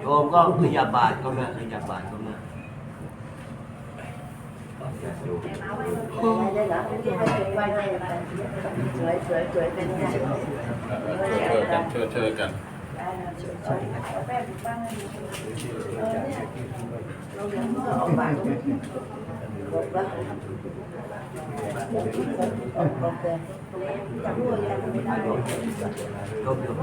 โยมก็ขยับบาทก็มาขยับบาทก็มาสวยสวยสวยเป็นไงเชิญกันเชิญเชิญกันเราเรียนเมื่อออกมาบอกว่าโอเคจะพูดยั งไม่ได้โยมโยม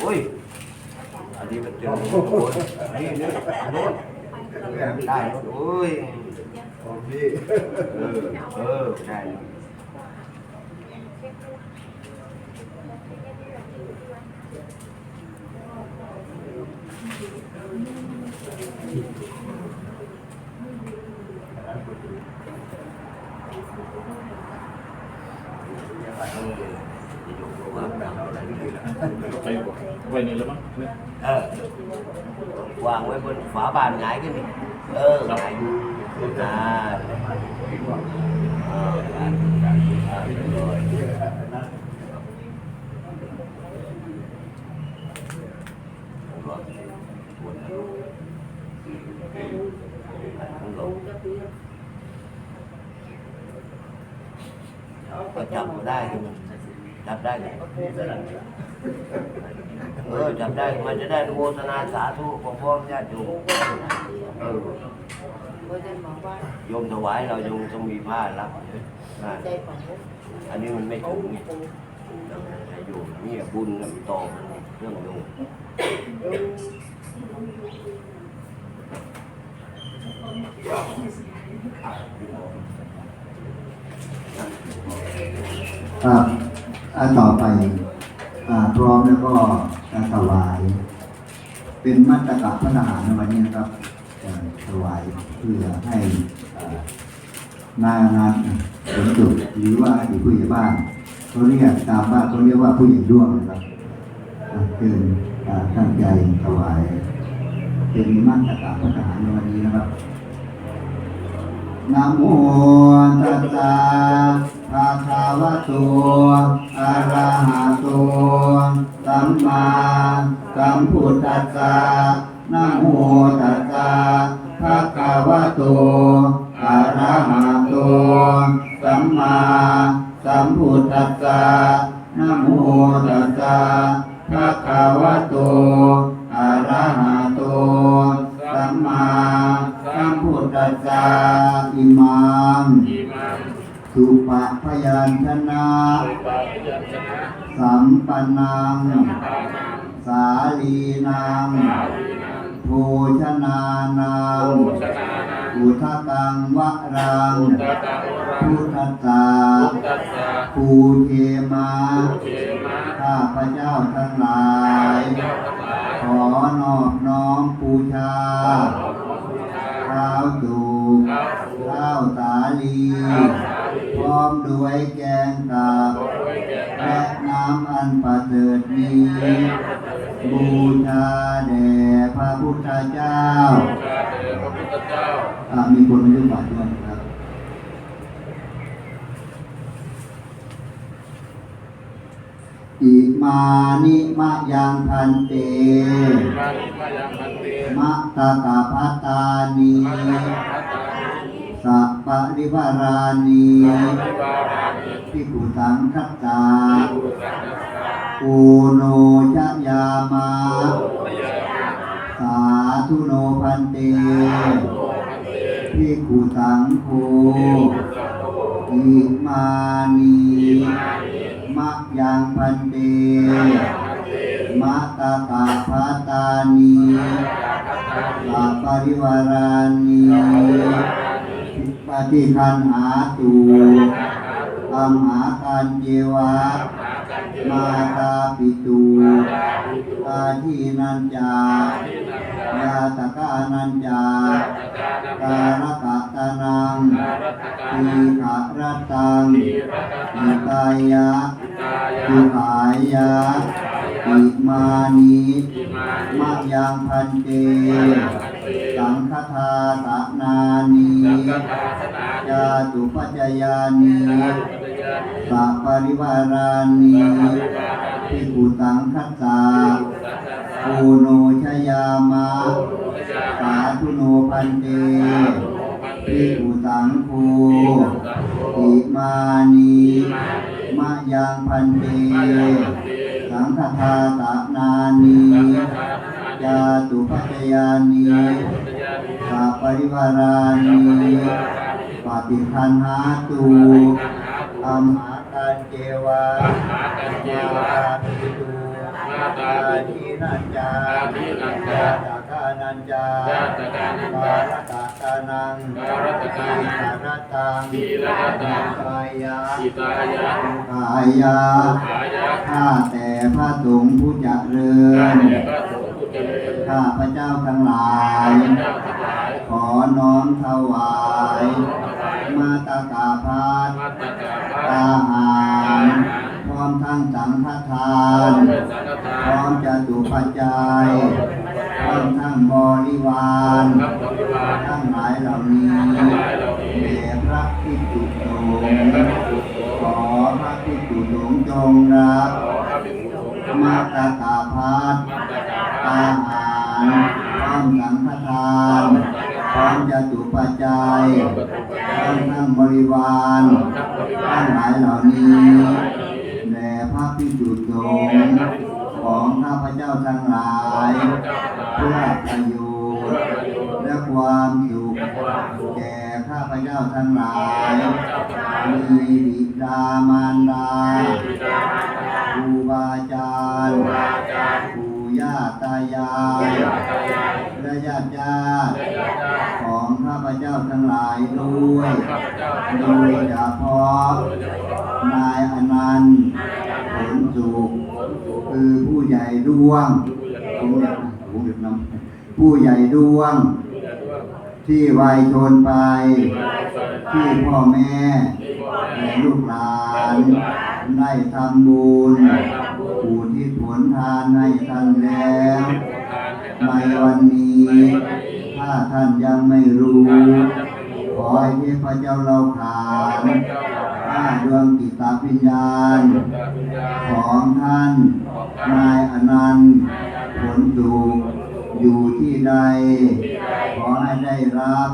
โอ้ย อันนี้มันเจอโอ้ยนี่นี่อันนู้นได้โอ้ยเออ เออ ได้ ไปไว้นี่แล้วมั้งเนี่ยเออวางไว้บนฝาบานหงายขึ้นดิเออหงายอ่าเอออ่าอ่าเลย ก็จับได้จับได้เลยเออจับได้มันจะได้โมทนาสาธุของพ่อญาติโยมเออโยมถวายเราโยมต้องมีผ้ารับอันนี้มันไม่ถึงไงโยมนี่บุญกับต่อเรื่องโยมอ่าอันต่อไปอ่าพร้อมแล้วก็การถวาย เป็นมาตรการพระทหารในวันนี้นะครับอ่าถวายเพื่อให้อ่านายงานสมจุดหรือว่าอดีตผู้ใหญ่บ้านเขาเรียกตามบ้านเขาเรียกว่าผู้ใหญ่ร่วมนะครับอ่าเป็นอ่าตั้งใจถวาย เป็นมาตรการพระทหารในวันนี้นะครับนะโมตัสสะ ภะคะวะโตอะระหะโตสัมมาสัมพุทธัสสะนะโมตัสสะภะคะวะโตอะระหะโตสัมมาสัมพุทธัสสะนะโมตัสสะภะคะวะโตอะระหะโตสัมมาสัมพุทธัสสะอิมังอีมัง สุปะพยัญชนะสุปาพยัญชนะสัมปันนังปานังสาลีนัง สาลีนังโภชนานังโภชนานังอุทกังวะรังอุตตะโอรังพุทธัสสะพุทธัสสะภูเทมาเทมะข้าพระเจ้าทั้งหลายเจ้าทั้งหลาย ขอนอบน้อมปูชาขอขอบูชาข้าวจูกข้าวสุกข้าวสาลีข้าวสาลี พร้อมด้วยแกงกาบขอไว้แก่ตาและน้ำอันประเสริฐนี้และนำมาเถิดบูชาแด่พระพุทธเจ้าบูชาแด่พระพุทธเจ้าอ่ามีคนมายุ่งบาตรด้วยนะครับอิมานิมะยังพันเตมานิมายังพันเตมะตะกะพัตตานีมานาพัตตานิ สัปปะริวารานีมานิวารานิพิกุสังคัตตาภูสังกัสสะปูโนชยามาพยายามสาธุโนพันเตโตพันเตพิกุสังโฆพุทธโตอิมานีมานิมะยังพันเตพันเตมะตะกะพัตตานียาพัตตานิสัปปริวารานี ปฏิคันหาตูอัมหากันเยวะ มาตาปิตูตาทีนันจายาตะกานันจาการกะตานังทีขะรัตตังอิตายะสุขายะอิมานิอิมามะนิยังพันเตพันเต สังฆทาตะนานิสังฆทาสนาจาตุปัจจยานิสาธุปัจจยานิสัพปริวารานิสัพพะริวารานิภิกขุสังฆตาสัจจาโอโนชยามะปัจจาสาธุโนพันเตพันเตภิกขุสังโฆสังโฆอิมานิมะยังพันเตสังฆทาตะนานิ สังฆทาสนาจาตุปัจจยานิจาตุปัจจยานิสัพปริวารานิปฏิคันหาตูอัมหาการเจวาอัมหาการเจวาปิตูมาตาอาปิทิตุนันจาอาทินันจาตากานันจาญาตกานันบาจาลตากานังบาลตกานังสารตังทีละตังกายะอิตายะกายะกายะข้าแต่พระสงฆ์ผู้เจริข้าญแต่พระสงฆ์ผู้เจริญ ข้าพระเจ้าทั้งหลายข้าพเจ้าทั้งหลาย ขอน้อมถวายถวายมาตากาพัดมัตตกาพระอาหารพร้อมทั้งสังฆทานเป็นสังฆทาพร้อนมจะตุปัจจัยพร้อมทั้งบริวารนับบริวารทั้งหลายเหล่านี้ทั้งหลายเหล่านี้แด่พระพิจุโตแด่พระภิกษุสงฆ์ขอพระพิจุสงฆ์จงรับขอพระภิกษุสงฆ์จงมารับตากาพัดมัตตกาพระอาหารพร้อมสังฆทานพร้อมจตุปัจจัยพทาร้อมทั้งบริวารนับบริวาทั้รงหลายเหล่านี้แด่พระพิจุสงของข้าพเจ้าทั้งหลาย เพื่อประโยชน์และความสุขแก่ข้าพเจ้าทั้งหลายมีบิดามารดาครูบาอาจารย์ ย่าตายายและญาติญาติของข้าพเจ้าทั้งหลายด้วยโดยเฉพาะนายอนันต์ผลสุขคือผู้ใหญ่ดวงผมเรียกผมเรียกน้ำผู้ใหญ่ดวง ที่วัยชนไป ที่พ่อแม่และลูกหลานได้ทำบุญอุทิ ศผลทานให้ท่านแล้ว ในวันนี้ ถ้าท่านยังไม่รู้ ขอให้เทพเจ้าเราขานห้าดวงกิตาวิญญาณ ของท่าน นายอนันต์ผลสุอยู่ที่ใด ขอให้ได้รับ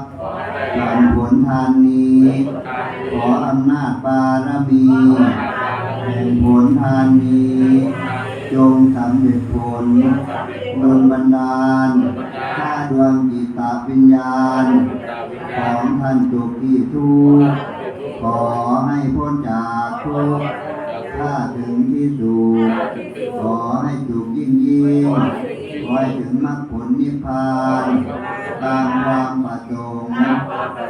ผลผลทานนี้ ขออำนาจบารมีแห่งผลทานนี้ จงสำเร็จผลดลบันดาลข้าดวงจิตวิญญาณ ของท่านทุกที่ทุกข์ขอให้พ้นจากทุกข์ถ้าถึงที่สุดขอให้สุขยิ่งยิ่งขอให้ถึงมรรคผลนิพพานตามความประสงค์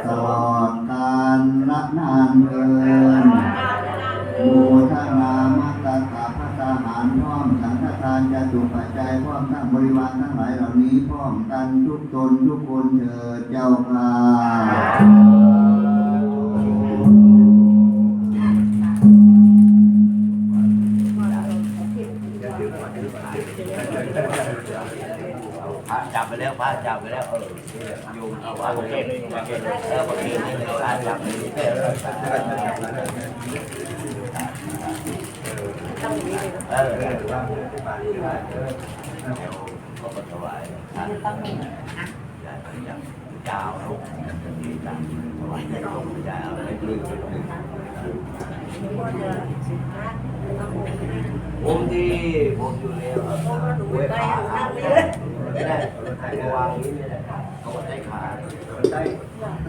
ตล ทั้งหลายเหล่านี้พร้อมกันทุกตนทุกคนเถิดเจ้าค่ะพระจับไปแล้วพระจับไปแล้วเออโยมเอาพระเก็บเออพระเก็บนี่เลยพระจับไปเออ ก็มาถวายท่านเจ้าลูกที่จับถวายให้ลงเจ้าให้ลืมไปหนึ่งผมที่ผมอยู่แล้วเวทขาขาไม่ได้ใครวางนี้ไม่ได้เขาใช้ขาใช้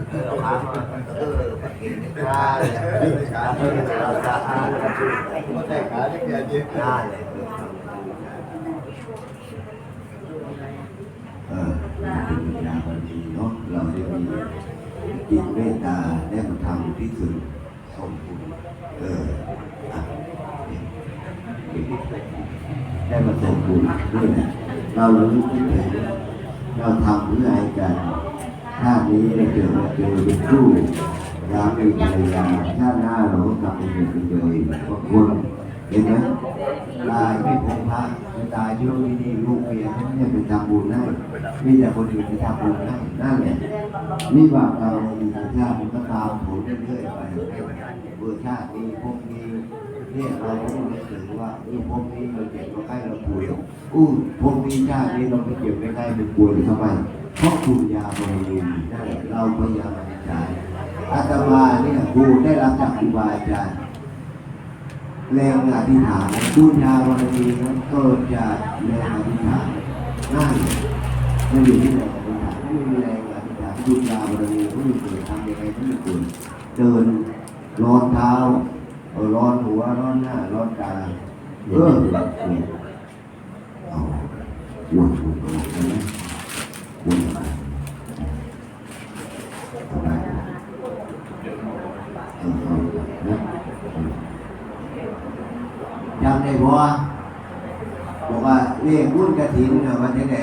เออขามาเออปกินขาเลยขาขาขาขาใช้ขาที่เกิดยึดได้เลย เออเป็นอย่างวันดีเนาะเราได้มี จิตเมตตาได้มาทำที่สุดสมบูรณ์เอออะได้มาสมบูรณ์ด้วยนะเรารู้ที่ถึงเราทำเพื่อให้กันชาตินี้เราเจอมาเจอเป็นคู่รามีภรรยาชาติหน้าเราก็กลับไปอยู่กันเลยบางคน เห็นไหมลายไม่คงพระไปตายช่วงนี้ลูกเมียไม่ได้ไปทำบุญให้มีแต่คนอื่นไปทำบุญให้นั่นแหละนี่บาปเราดีชาติมันก็ตามผลเรื่อยๆไปเบื่อชาตินี้พวกนี้เนี่ยเราก็ต้องนึกถึงว่านี่พวกนี้เราเจ็บเราไข้เราป่วยอู้พวกนี้ชาตินี้เราไม่เจ็บไม่ไข้ไม่ป่วยทำไมเพราะคุณยาบริเวณนั่นแหละเราพยายามอธิษฐานอาตมาเนี่ยครูได้รับจากครูบาอาจารย์ แรงอธิษฐานบุญญาบารมีนั้นเกิดจากแรงอธิษฐานนั่นมันอยู่ที่แรงอธิษฐานไม่มีแรงอธิษฐานบุญญาบารมีไม่มีเกิดทำยังไงไม่มีเกิดเดินร้อนเท้าร้อนหัวร้อนหน้าร้อนตายเออเอาปวดหัวใช่ไหมปวดอะไรอะไรเออเออเออ จำได้บ่บอกว่า เลขบุญกระถินน่ะวันที่ไหน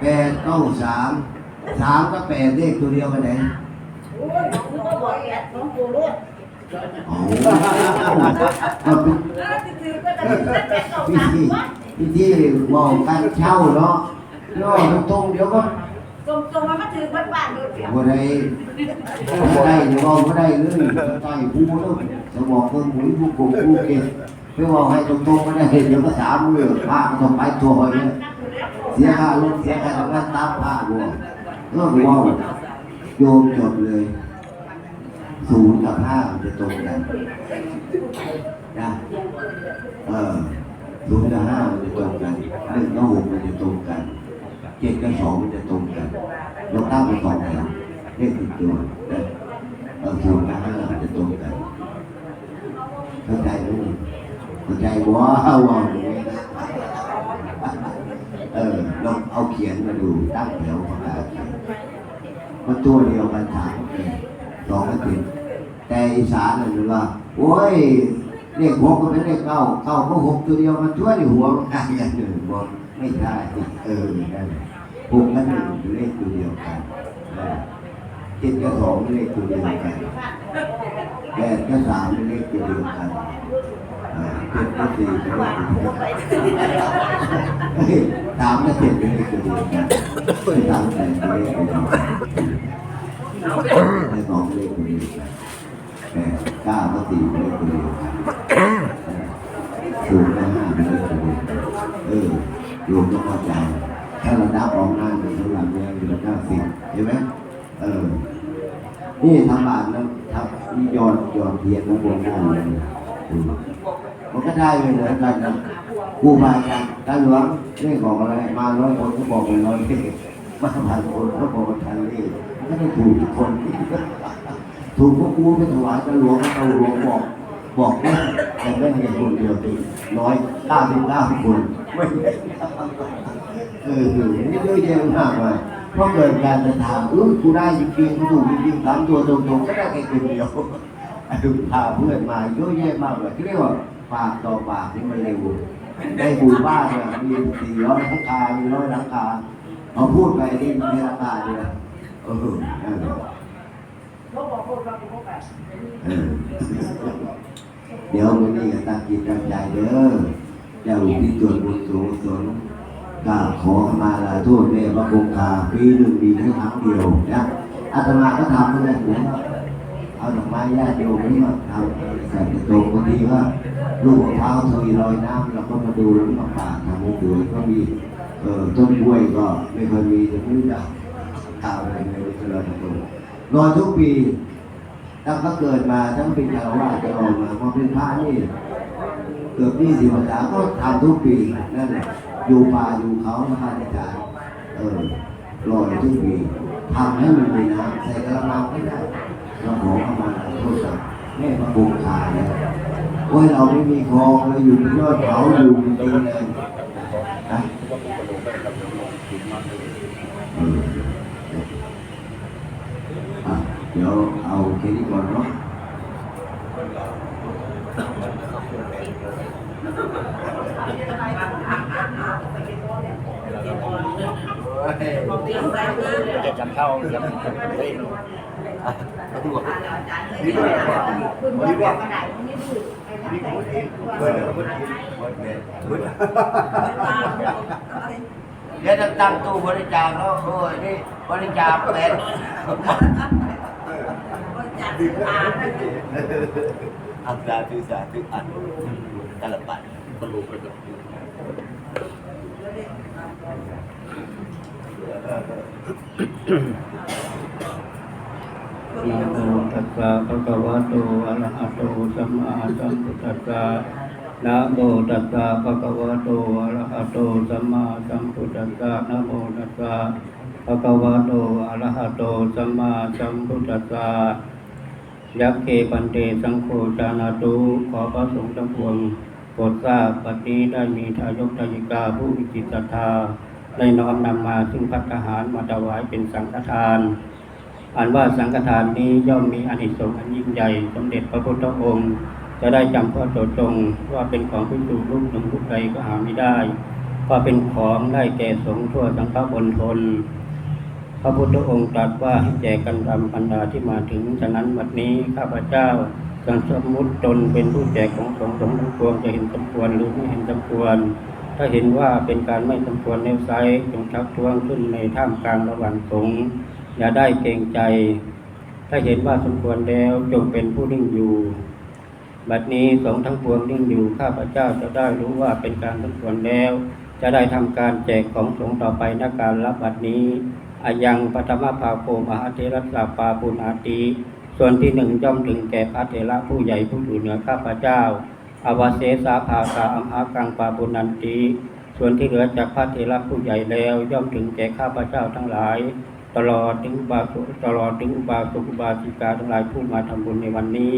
แปดเก้าสามสามก็แปดเลขตัวเดียวกันไหนโอ้ยน้องก็บอกแกน้องปูรถเอาก็เป็นแล้วถือก็จะถือแต่เก่พิสามธีวะพิธีบอกกันเช่าเนาะย่อตรงเดี๋ยวก็ตรงตรงมาถือบ้านบ้านโดนเสียบ่ได้บ่ได้เดี๋ยวบอกบ่ได้เลยใต้ผู้เนาะสมองเครื่องหมุนผู้กงผู้เก็บ ไปบอกให้ตรงๆก็ได้เดี๋ยวก็สามมือพาก็ต้องไปตัวหอยเนี่ยเสียค่ารถเสียค่าทำงานตามผ้าบัวเลิกว่าวโยมจบเลยศูนย์กับห้ามันจะตรงกันนะเออศูนย์กับห้ามันจะตรงกันหนึ่งกับหกมันจะตรงกันเจ็ดกับสองมันจะตรงกันยกตั้งเป็นสองแถวเลขติดตัวนะเออศูนย์กับห้ามันจะตรงกันเข้าใจไหม ใจว้าวว้าวอย่างนี้นะเออลองเอาเขียนมาดูตั้งแถวประกาเขียนมันตัวเดียวกันสามเป็นสองก็ติดแต่อีสานน่ะหรือว่าโอ้ยเลขหกก็เป็นเลขเก้าเก้าก็หกตัวเดียวมันช่วยในหัวมันได้อย่างหนึ่งบอกไม่ได้เออได้หกกับหนึ่งเป็นเลขตัวเดียวกันเออเจ็ดกับสองเป็นเลขตัวเดียวกันแปดกับสามเป็นเลขตัวเดียวกัน เออเจ็ดกับสี่เป็นเลขตัวเดียวกันเฮ้ยตามเจ็บเป็นเลขตัวเดียนไม่ตามแต่เป็นเลขตัวเดียวกันในสองเลขตัวเดียวกันแปดเก้าก็สี่เป็นเลขตัวเดียวกันศูนย์กับห้าเป็นเลขตัวเดียวกันเออรวมต้องเข้าใจถ้าเรานับออกหน้าหนึ่งข้างหลังเนี่ยเป็นเก้าสิบเห็นไหมเออนี่ทำบาปแล้วทำนี่ยอนยอนเทียนแล้วบนหน้าเลยอื มันก็ได้ไปเหมือนกันนะครูบาอาจารการหลวงเรื่องของอะไร มาร้อยคนก็บอกเป็นร้อยเลขมาพันคนก็บอกเป็นพันเลขมันก็ได้ถูกทุกคนถูกพวกกูไปถวายการหลวงกาหลวงบอกบอกได้แต่ไม่ให้คนเดียวตีร้อยเก้าสิบเก้าคนไม่ได้เออนี่เยอะแยะมากเลยเพราะเกิดการจะถามเออกูได้จริงๆกูถูกจริงๆสามตัวตรงๆก็ได้แค่คนเดียวไอ้พาเพื่อนมาเยอะแยะมากเลยที่เรียกว่า ปากต่อปากนี่มันเร็วในหมู่บ้านเนี่ยมีสี่ร้อยหลังคา มีร้อยหลังคาเขาพูดไปนี่มีราคาเดียวเออนั่นแหละเขาบอกคนเราเป็นพวกเออเดี๋ยววันนี้ตั้งจิตตั้งใจเด้อเจ้าที่ตรวจบุญสูงสนกราบขอขมาลาโทษแม่พระคงคาปีหนึ่งปีแค่ครั้งเดียวนะอาตมาก็ทำเหมือนกันผม เอาดอกไม้ญาติโยมนี่มาทำใส่กระโจมบางทีว่าลูกมะพร้าวทวีลอยน้ำเราก็มาดูล้วมาปาดทำให้ดูก็มีเอ่อต้นกล้วยก็ไม่เคยมีแต่ไม่รู้จักข่าวอะไรเลยเจริญโตรอทุกปีตั้งแต่เกิดมาทั้งเป็นชาวว่าจะออกมาพอเป็นพระนี่เกือบยี่สิบพรรษาก็ทำทุกปีนั่นแหละอยู่ป่าอยู่เขาพระอาจารย์เออรอยทุกปีทำให้มันมีน้ำใส่กระมังไม่ได้ เราขอเข้ามาโทษกับแม่พระบุคาเนี่ยโอ้ยเราไม่มีคลองเราอยู่ในยอดเขาอยู่จริงๆเลยนะเดี๋ยวเอาแค่นี้ก่อนเนาะจะ จำเข้าจำเฮ้ยดูว่านี่ด้วยคุณบอกว่าไหนนี่ดูนี่พูดเองเพื่อนพูดเองพูดเดี๋ยวจะตั้งตู้บริจาคแล้วโอ้ยนี่บริจาคเป็นอัตราทุสาทุอันตลปัดบรรลุไปกับ นะโมตัสสะภะคะวะโตอะระหะโตสัมมาสัมพุทธัสสะนะโมตัสสะภะคะวะโตอะระหะโตสัมมาสัมพุทธัสสะนะโมตัสสะภะคะวะโตอะระหะโตสัมมาสัมพุทธัสสะยักเกปันเตสังโฆจานาตุขอพระสงฆ์ทั้งปวงโปรดทราบปัจนี้ได้มีทายกทายิกาผู้มีจิตศรัทธา ได้น้อมนำมาซึ่งพัฒหารมาถวายเป็นสังฆทานอันว่าสังฆทานนี้ย่อมมีอานิสงส์อันยิ่งใหญ่สมเด็จพระพุทธองค์ จะได้จำพระโสตรงว่าเป็นของพิสูจรูปหนึ่งรูปใดก็หาไม่ได้ว่าเป็นของได้แก่สงฆ์ทั่วสังฆบนทนพระพุทธองค์ตรัสว่าให้แจกกันตามบรรดาที่มาถึงฉะนั้นวันนี้ข้าพเจ้าจังสมมุติตนเป็นผู้แจกของสงฆ์สงฆ์ทั้งปวงจะเห็นสมควรหรือไม่เห็นสมควร ถ้าเห็นว่าเป็นการไม่สมควรแนวไซจงชักท้วงขึ้นในท่ามกลางระหว่างสงฆ์อย่าได้เกรงใจ ถ้าเห็นว่าสมควรแล้วจงเป็นผู้นิ่งอยู่ บัดนี้สงฆ์ทั้งปวงนิ่งอยู่ข้าพเจ้าจะได้รู้ว่าเป็นการสมควรแล้ว จะได้ทำการแจกของสงฆ์ต่อไปในการรับบัดนี้อายังปฐมภาโคมหาเทรัสสาปาปุณาติส่วนที่หนึ่งย่อมถึงแก่พระเถระผู้ใหญ่ผู้อยู่เหนือข้าพเจ้า อวเสสาภาคาอัมหากังปาปุนันติส่วนที่เหลือจากพระเถระผู้ใหญ่แล้วย่อมถึงแก่ข้าพเจ้าทั้งหลาย ตลอดถึงบาสกตลอดถึงบาสกอุบาสิกาทั้งหลายผู้มาทำบุญในวันนี้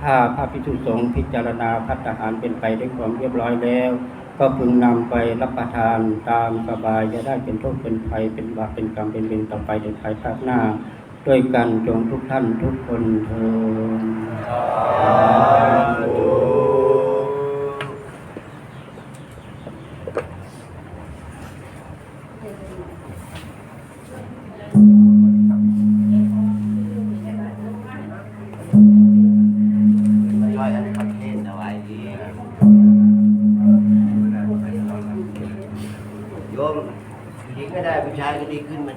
ถ้าพระภิกษุสงฆ์พิจารณาพัฒหารเป็นไปด้วยความเรียบร้อยแล้ว ก็พึงนำไปรับประทานตามสบายจะได้เป็นโทษเป็นภัยเป็นบาปเป็นกรรมเป็นเวรต่อไปในภายภาคหน้า ด้วยกันจงทุกท่านทุกคนเถิด